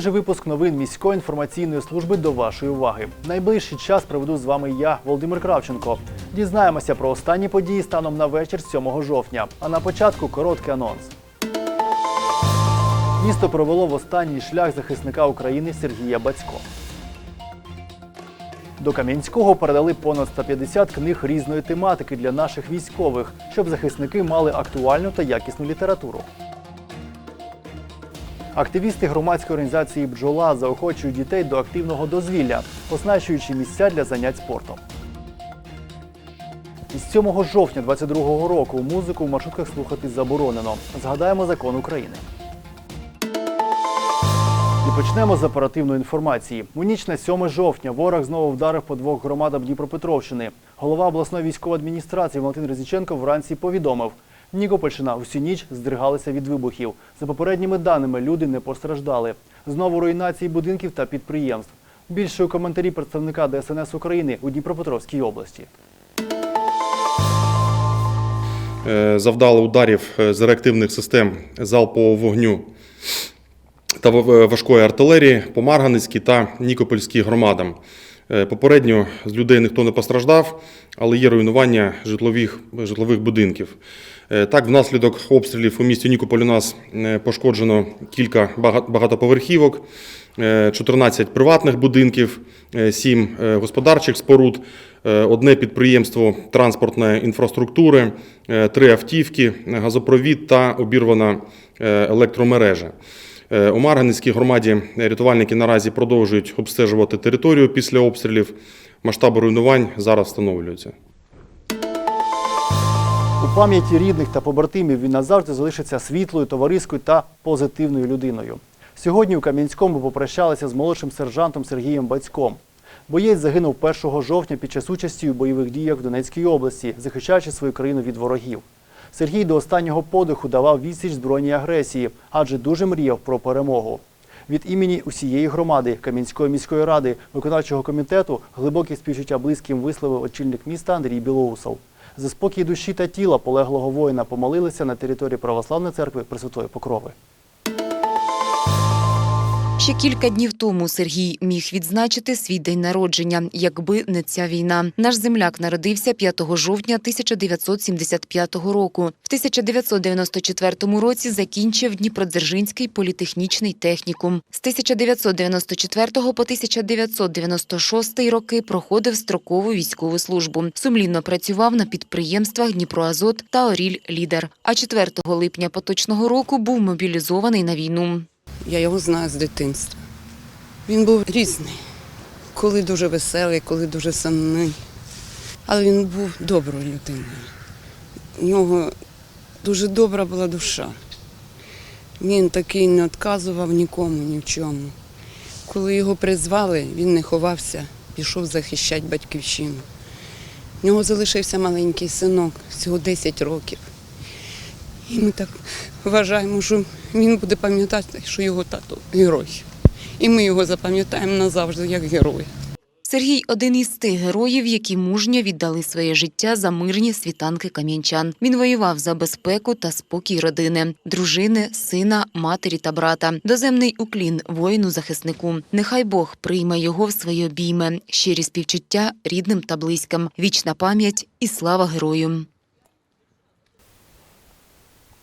Свіжий випуск новин міської інформаційної служби до вашої уваги. Найближчий час проведу з вами я, Володимир Кравченко. Дізнаємося про останні події станом на вечір 7 жовтня. А на початку короткий анонс. Місто провело в останній шлях захисника України Сергія Бацько. До Кам'янського передали понад 150 книг різної тематики для наших військових, щоб захисники мали актуальну та якісну літературу. Активісти громадської організації Бджола заохочують дітей до активного дозвілля, оснащуючи місця для занять спортом. Із 7 жовтня 2022 року музику в маршрутках слухати заборонено. Згадаємо закон України. І почнемо з оперативної інформації. У ніч на 7 жовтня ворог знову вдарив по двох громадам Дніпропетровщини. Голова обласної військової адміністрації Валентин Резіченко вранці повідомив, Нікопольщина усю ніч здригалася від вибухів. За попередніми даними, люди не постраждали. Знову руйнації будинків та підприємств. Більше у коментарі представника ДСНС України у Дніпропетровській області. Е, завдали ударів е, з реактивних систем залпового вогню та важкої артилерії по Марганицькій та Нікопольській громадам. Е, Попередньо з людей ніхто не постраждав, але є руйнування житлових, житлових будинків. Е, Так, внаслідок обстрілів у місті Нікополь у нас е, пошкоджено кілька багатоповерхівок, е, 14 приватних будинків, 7 господарчих споруд, е, одне підприємство транспортної інфраструктури, 3 автівки, газопровід та обірвана е, електромережа. Е, У Марганецькій громаді рятувальники наразі продовжують обстежувати територію після обстрілів. Масштаби руйнувань зараз встановлюються. У пам'яті рідних та побратимів він назавжди залишиться світлою, товариською та позитивною людиною. Сьогодні у Кам'янському попрощалися з молодшим сержантом Сергієм Бацьком. Боєць загинув 1 жовтня під час участі у бойових діях в Донецькій області, захищаючи свою країну від ворогів. Сергій до останнього подиху давав відсіч збройній агресії, адже дуже мріяв про перемогу. Від імені усієї громади Кам'янської міської ради, виконавчого комітету глибокі співчуття близьким висловив очільник міста Андрій Білоусов. За спокій душі та тіла полеглого воїна помолилися на території Православної церкви Пресвятої Покрови. Ще кілька днів тому Сергій міг відзначити свій день народження, якби не ця війна. Наш земляк народився 5 жовтня 1975 року. В 1994 році закінчив Дніпродзержинський політехнічний технікум. З 1994 по 1996 роки проходив строкову військову службу. Сумлінно працював на підприємствах Дніпроазот та Оріль Лідер. А 4 липня поточного року був мобілізований на війну. Я його знаю з дитинства. Він був різний, коли дуже веселий, коли дуже сумний. Але він був доброю людиною. У нього дуже добра була душа. Він такий не відказував нікому, ні в чому. Коли його призвали, він не ховався, пішов захищати батьківщину. У нього залишився маленький синок, всього 10 років. І ми так вважаємо, що він буде пам'ятати, що його тато герой. І ми його запам'ятаємо назавжди як героя. Сергій один із тих героїв, які мужньо віддали своє життя за мирні світанки кам'янчан. Він воював за безпеку та спокій родини, дружини, сина, матері та брата. Доземний уклін воїну-захиснику. Нехай Бог прийме його в свої обійми, щирі співчуття рідним та близьким, вічна пам'ять і слава герою.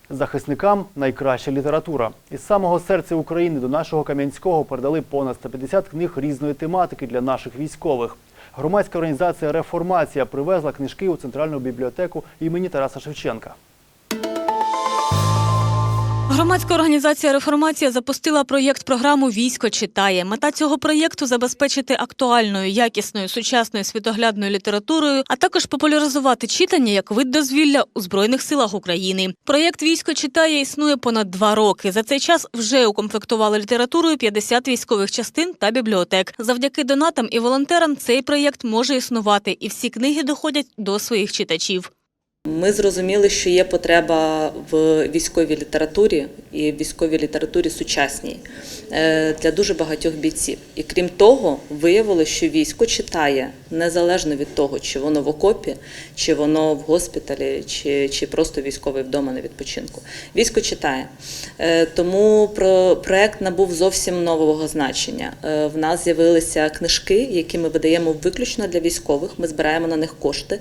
Захисникам найкраща література. Із самого серця України до нашого Кам'янського передали понад 150 книг різної тематики для наших військових. Громадська організація Реформація привезла книжки у центральну бібліотеку імені Тараса Шевченка. Громадська організація Реформація запустила проєкт програму Військо читає. Мета цього проєкту забезпечити актуальною, якісною, сучасною світоглядною літературою, а також популяризувати читання як вид дозвілля у збройних силах України. Проєкт Військо читає існує понад два роки. За цей час вже укомплектували літературою 50 військових частин та бібліотек. Завдяки донатам і волонтерам цей проєкт може існувати, і всі книги доходять до своїх читачів. Ми зрозуміли, що є потреба в військовій літературі і в військовій літературі сучасній е, для дуже багатьох бійців. І крім того, виявилося, що військо читає незалежно від того, чи воно в окопі, чи воно в госпіталі, чи, чи просто військовий вдома на відпочинку. Військо читає. Е, Тому про проект набув зовсім нового значення. Е, В нас з'явилися книжки, які ми видаємо виключно для військових. Ми збираємо на них кошти.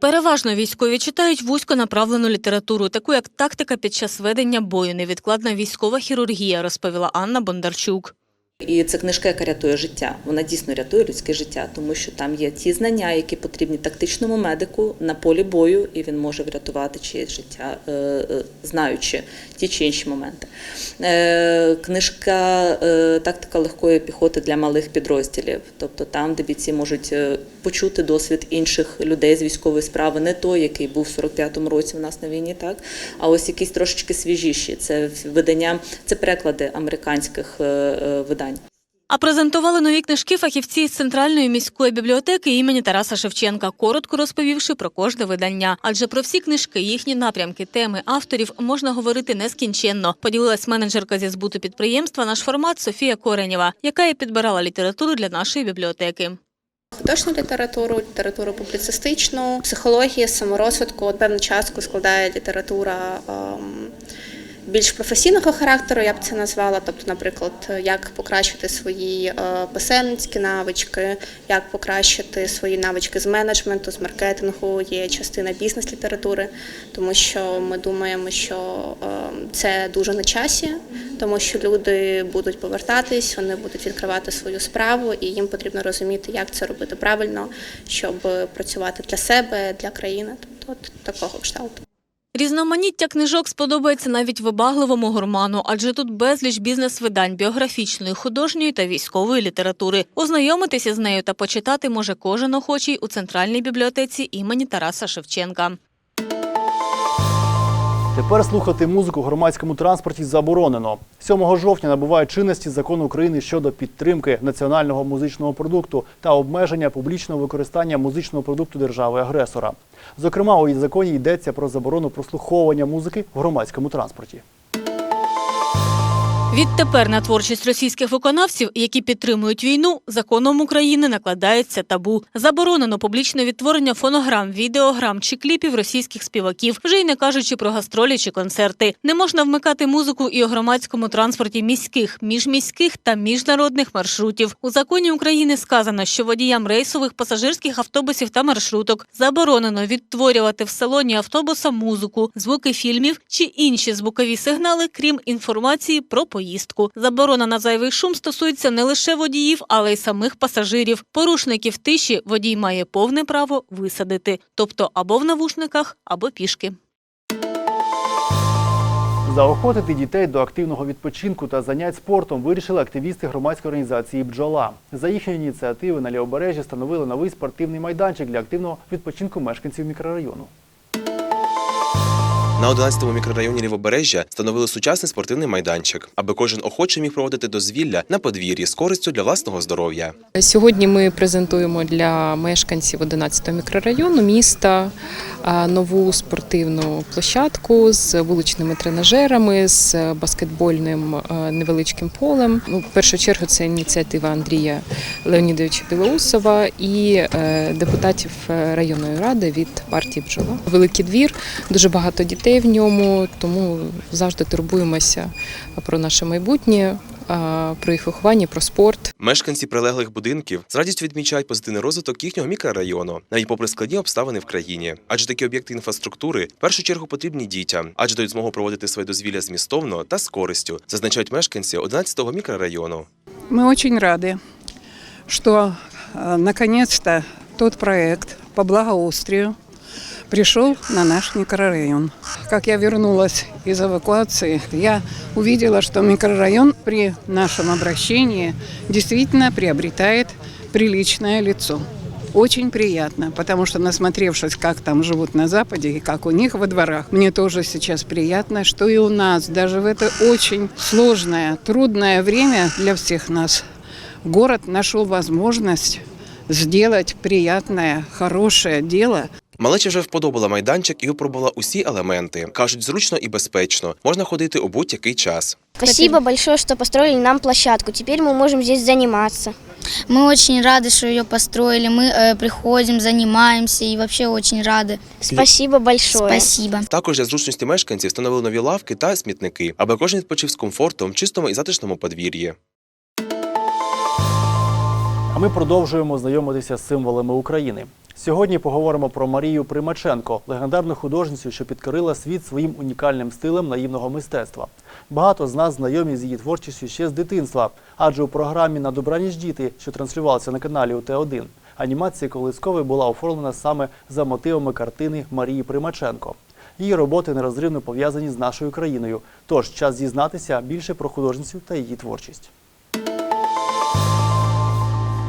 Переважно військові читають вузько направлену літературу, таку як тактика під час ведення бою, невідкладна військова хірургія, розповіла Анна Бондарчук. І це книжка, яка рятує життя. Вона дійсно рятує людське життя, тому що там є ті знання, які потрібні тактичному медику на полі бою, і він може врятувати чиєсь життя, е, е, знаючи ті чи інші моменти. Е, Книжка Тактика легкої піхоти для малих підрозділів, тобто там, де бійці можуть почути досвід інших людей з військової справи, не той, який був в 45-му році у нас на війні, так а ось якісь трошечки свіжіші. Це видання, це переклади американських видань. А презентували нові книжки фахівці з центральної міської бібліотеки імені Тараса Шевченка, коротко розповівши про кожне видання. Адже про всі книжки, їхні напрямки, теми авторів можна говорити нескінченно. Поділилась менеджерка зі збуту підприємства наш формат Софія Коренєва, яка і підбирала літературу для нашої бібліотеки. Художню літературу, літературу публіцистичну, психологію, саморозвитку. Певну частку складає література ем, більш професійного характеру, я б це назвала. Тобто, наприклад, як покращити свої е, писемницькі навички, як покращити свої навички з менеджменту, з маркетингу. Є частина бізнес-літератури, тому що ми думаємо, що ем, це дуже на часі, тому що люди будуть повертатись, вони будуть відкривати свою справу, і їм потрібно розуміти, як це робити правильно, щоб працювати для себе, для країни. Тобто от такого кшталту. Різноманіття книжок сподобається навіть вибагливому гурману, адже тут безліч бізнес-видань біографічної, художньої та військової літератури. Ознайомитися з нею та почитати може кожен охочий у центральній бібліотеці імені Тараса Шевченка. Тепер слухати музику в громадському транспорті заборонено. 7 жовтня набуває чинності закон України щодо підтримки національного музичного продукту та обмеження публічного використання музичного продукту держави-агресора. Зокрема, у законі йдеться про заборону прослуховування музики в громадському транспорті. Відтепер на творчість російських виконавців, які підтримують війну, законом України накладається табу. Заборонено публічне відтворення фонограм, відеограм чи кліпів російських співаків, вже й не кажучи про гастролі чи концерти. Не можна вмикати музику і у громадському транспорті міських, міжміських та міжнародних маршрутів. У законі України сказано, що водіям рейсових пасажирських автобусів та маршруток заборонено відтворювати в салоні автобуса музику, звуки фільмів чи інші звукові сигнали, крім інформації про поїздку. Заборона на зайвий шум стосується не лише водіїв, але й самих пасажирів. Порушників тиші водій має повне право висадити, тобто або в навушниках, або пішки. Заохотити дітей до активного відпочинку та занять спортом вирішили активісти громадської організації Бджола. За їхньої ініціативи на лівобережжі встановили новий спортивний майданчик для активного відпочинку мешканців мікрорайону. На 11-му мікрорайоні Лівобережжя встановили сучасний спортивний майданчик, аби кожен охочий міг проводити дозвілля на подвір'ї з користю для власного здоров'я. Сьогодні ми презентуємо для мешканців 11 мікрорайону міста нову спортивну площадку з вуличними тренажерами, з баскетбольним невеличким полем. Ну, в першу чергу це ініціатива Андрія Леонідовича Білоусова і е, депутатів е, районної ради від партії Бджола. Великий двір, дуже багато дітей в ньому, тому завжди турбуємося про наше майбутнє, а, про їх виховання, про спорт. Мешканці прилеглих будинків з радістю відмічають позитивний розвиток їхнього мікрорайону, навіть попри складні обставини в країні. Адже такі об'єкти інфраструктури в першу чергу потрібні дітям, адже дають змогу проводити своє дозвілля змістовно та з користю, зазначають мешканці 11-го мікрорайону. Мы очень рады, что э, наконец-то тот проект по благоустрию пришел на наш микрорайон. Как я вернулась из эвакуации, я увидела, что микрорайон при нашем обращении действительно приобретает приличное лицо. Очень приятно, потому что насмотревшись, как там живут на Западе и как у них во дворах, мне тоже сейчас приятно, что и у нас, даже в это очень сложное, трудное время для всех нас, город нашел возможность сделать приятное, хорошее дело Малеча вже вподобала майданчик і випробувала усі елементи. кажуть, зручно і безпечно. Можна ходити у будь-який час. Спасибо большое, что построили нам площадку. Теперь мы можем здесь заниматься. Мы очень рады, что ее построили. Мы э, приходим, занимаемся и вообще очень рады. Спасибо большое. Спасибо. Також для зручності мешканців встановили нові лавки та смітники, аби кожен відпочив з комфортом, в чистому і затишному подвір'ї. А ми продовжуємо знайомитися з символами України. Сьогодні поговоримо про Марію Примаченко, легендарну художницю, що підкорила світ своїм унікальним стилем наївного мистецтва. Багато з нас знайомі з її творчістю ще з дитинства, адже у програмі на добраніч діти, що транслювалася на каналі УТ1, анімація Колискової була оформлена саме за мотивами картини Марії Примаченко. Її роботи нерозривно пов'язані з нашою країною. Тож час дізнатися більше про художницю та її творчість.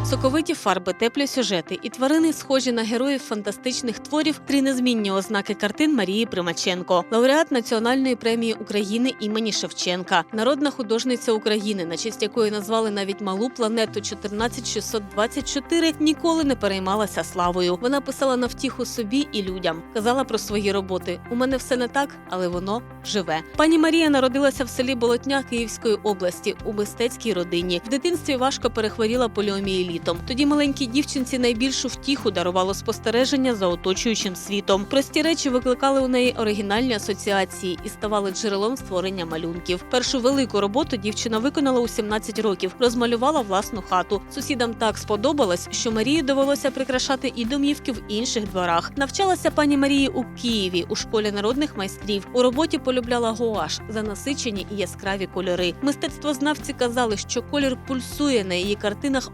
Соковиті фарби, теплі сюжети і тварини, схожі на героїв фантастичних творів, три незмінні ознаки картин Марії Примаченко, лауреат Національної премії України імені Шевченка, народна художниця України, на честь якої назвали навіть малу планету 14624, ніколи не переймалася славою. Вона писала на втіху собі і людям, казала про свої роботи. У мене все не так, але воно живе. Пані Марія народилася в селі Болотня Київської області у мистецькій родині. В дитинстві важко перехворіла поліомієлітом. Тоді маленькій дівчинці найбільшу втіху дарувало спостереження за оточуючим світом. Прості речі викликали у неї оригінальні асоціації і ставали джерелом створення малюнків. Першу велику роботу дівчина виконала у 17 років, розмалювала власну хату. Сусідам так сподобалось, що Марії довелося прикрашати і домівки в інших дворах. Навчалася пані Марії у Києві у школі народних майстрів. У роботі полюбляла гуаш за насичені і яскраві кольори. Мистецтвознавці казали, що колір пульсує на її картинах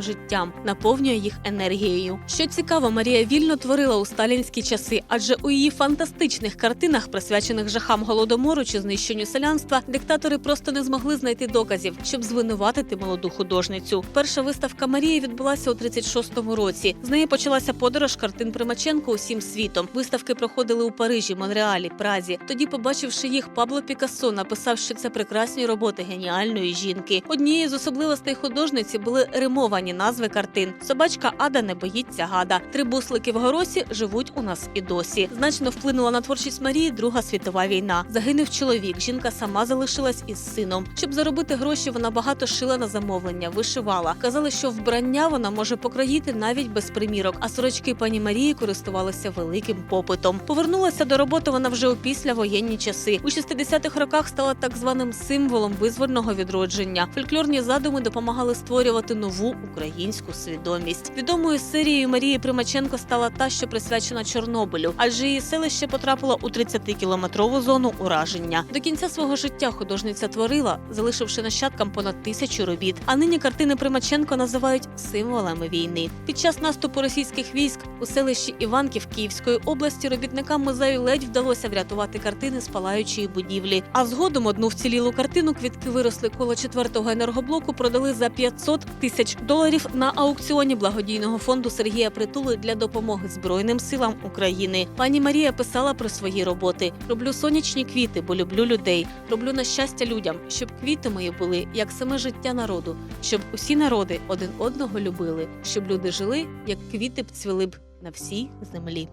окремим життям, наповнює їх енергією. Що цікаво, Марія вільно творила у сталінські часи, адже у її фантастичних картинах, присвячених жахам голодомору чи знищенню селянства, диктатори просто не змогли знайти доказів, щоб звинуватити молоду художницю. Перша виставка Марії відбулася у 36-му році. З неї почалася подорож картин Примаченко усім світом. Виставки проходили у Парижі, Монреалі, Празі. Тоді, побачивши їх, Пабло Пікассо написав, що це прекрасні роботи геніальної жінки. Однією з особливостей художниці були римовані назви картин. Собачка Ада не боїться гада. Три буслики в горосі живуть у нас і досі. Значно вплинула на творчість Марії Друга світова війна. Загинув чоловік. Жінка сама залишилась із сином. Щоб заробити гроші, вона багато шила на замовлення, вишивала. Казали, що вбрання вона може покроїти навіть без примірок. А сорочки пані Марії користувалися великим попитом. Повернулася до роботи вона вже у післявоєнні часи. У 60-х роках стала так званим символом визвольного відродження. Фольклорні задуми допомагали створювати нову українську свідомість. Відомою серією Марії Примаченко стала та, що присвячена Чорнобилю, адже її селище потрапило у 30-кілометрову зону ураження. До кінця свого життя художниця творила, залишивши нащадкам понад тисячу робіт. А нині картини Примаченко називають символами війни. Під час наступу російських військ у селищі Іванків Київської області робітникам музею ледь вдалося врятувати картини з палаючої будівлі. А згодом одну вцілілу картину квітки виросли коло четвертого енергоблоку продали за 500 тисяч доларів на аукціоні благодійного фонду Сергія Притули для допомоги Збройним силам України. Пані Марія писала про свої роботи: роблю сонячні квіти, бо люблю людей. Роблю на щастя людям, щоб квіти мої були як саме життя народу, щоб усі народи один одного любили, щоб люди жили, як квіти б цвіли б на всій землі.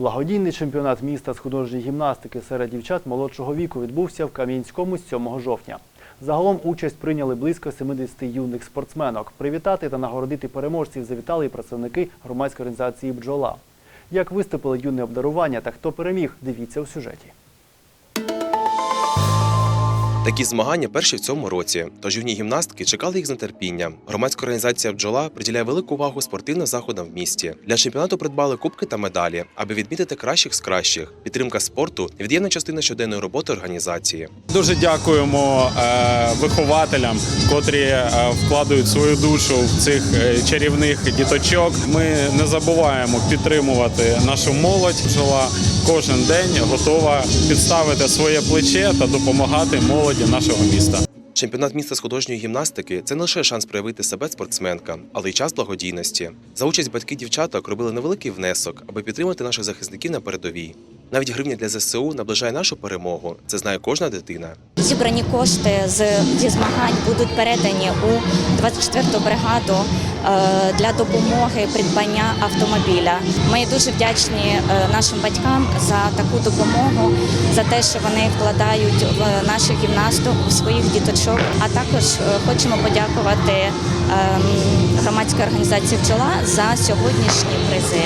Благодійний чемпіонат міста з художньої гімнастики серед дівчат молодшого віку відбувся в Кам'янському 7 жовтня. Загалом участь прийняли близько 70 юних спортсменок. Привітати та нагородити переможців завітали і представники громадської організації Бджола. Як виступили юне обдарування та хто переміг, дивіться у сюжеті. Такі змагання перші в цьому році. Тож юні гімнастки чекали їх з нетерпінням. Громадська організація бджола приділяє велику увагу спортивним заходам в місті. Для чемпіонату придбали кубки та медалі, аби відмітити кращих з кращих. Підтримка спорту невід'ємна частина щоденної роботи організації. Дуже дякуємо е, вихователям, котрі е, вкладають свою душу в цих е, чарівних діточок. Ми не забуваємо підтримувати нашу молодь. Бджола кожен день готова підставити своє плече та допомагати молоді нашого міста. Чемпіонат міста з художньої гімнастики це не лише шанс проявити себе спортсменкам, але й час благодійності. За участь батьки дівчаток робили невеликий внесок, аби підтримати наших захисників на передовій. Навіть гривня для ЗСУ наближає нашу перемогу. Це знає кожна дитина. Зібрані кошти з, зі змагань будуть передані у 24-ту бригаду для допомоги придбання автомобіля. Ми дуже вдячні е, нашим батькам за таку допомогу, за те, що вони вкладають в нашу гімнасту у своїх діточок. А також е, хочемо подякувати ем, громадській організації Пчола за сьогоднішні призи.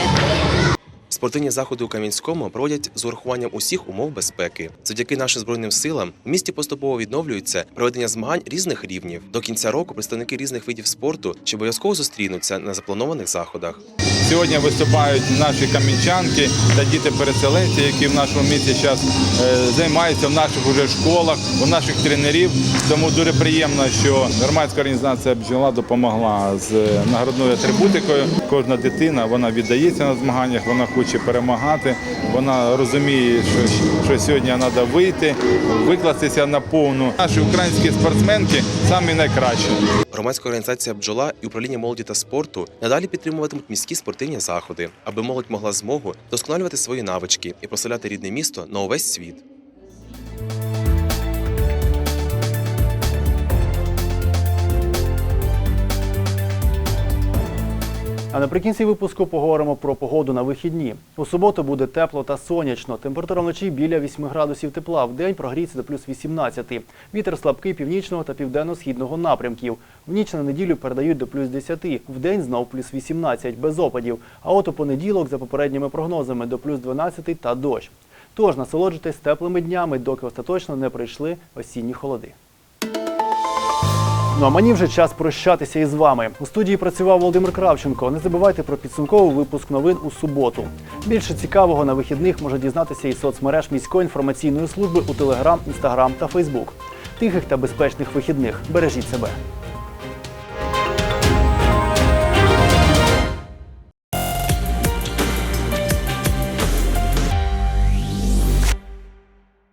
Спортивні заходи у Кам'янському проводять з урахуванням усіх умов безпеки. Завдяки нашим збройним силам в місті поступово відновлюється проведення змагань різних рівнів. До кінця року представники різних видів спорту ще обов'язково зустрінуться на запланованих заходах. Сьогодні виступають наші камінчанки та діти-переселенці, які в нашому місті зараз займаються в наших уже школах, у наших тренерів. Тому дуже приємно, що громадська організація бджола допомогла з нагородною атрибутикою. Кожна дитина вона віддається на змаганнях, вона хоче перемагати. Вона розуміє, що, що сьогодні треба вийти, викластися на повну. Наші українські спортсменки самі найкращі. Громадська організація бджола і управління молоді та спорту надалі підтримуватимуть міські спортивні заходи, аби молодь могла змогу досконалювати свої навички і прославляти рідне місто на увесь світ. А наприкінці випуску поговоримо про погоду на вихідні. У суботу буде тепло та сонячно. Температура вночі біля 8 градусів тепла. В день прогріється до плюс 18. Вітер слабкий північного та південно-східного напрямків. В ніч на неділю передають до плюс 10. В день знов плюс 18, без опадів. А от у понеділок, за попередніми прогнозами, до плюс 12 та дощ. Тож насолоджуйтесь теплими днями, доки остаточно не прийшли осінні холоди. Ну а мені вже час прощатися із вами. У студії працював Володимир Кравченко. Не забувайте про підсумковий випуск новин у суботу. Більше цікавого на вихідних може дізнатися із соцмереж міської інформаційної служби у Телеграм, Інстаграм та Фейсбук. Тихих та безпечних вихідних. Бережіть себе.